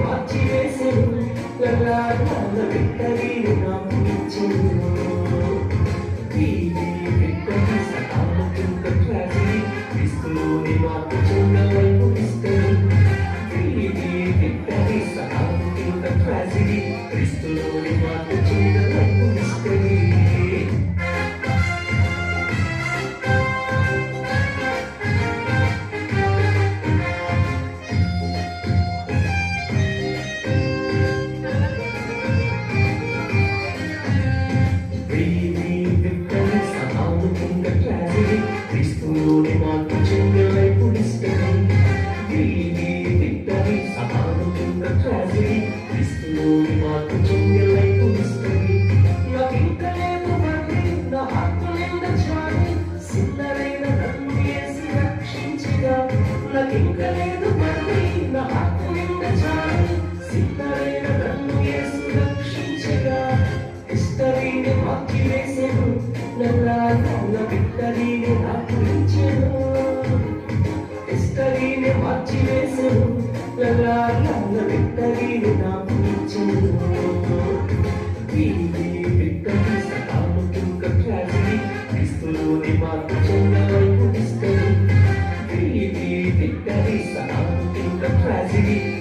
మార్చి వేసెను ఎల్లారు విక్టరీని నాకు ఇచ్చెను క్రీస్తులోని నన్ను బిడ్డని నాకు ఇచ్చాను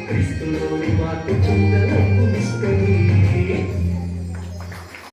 క్రీస్తులోని వాటి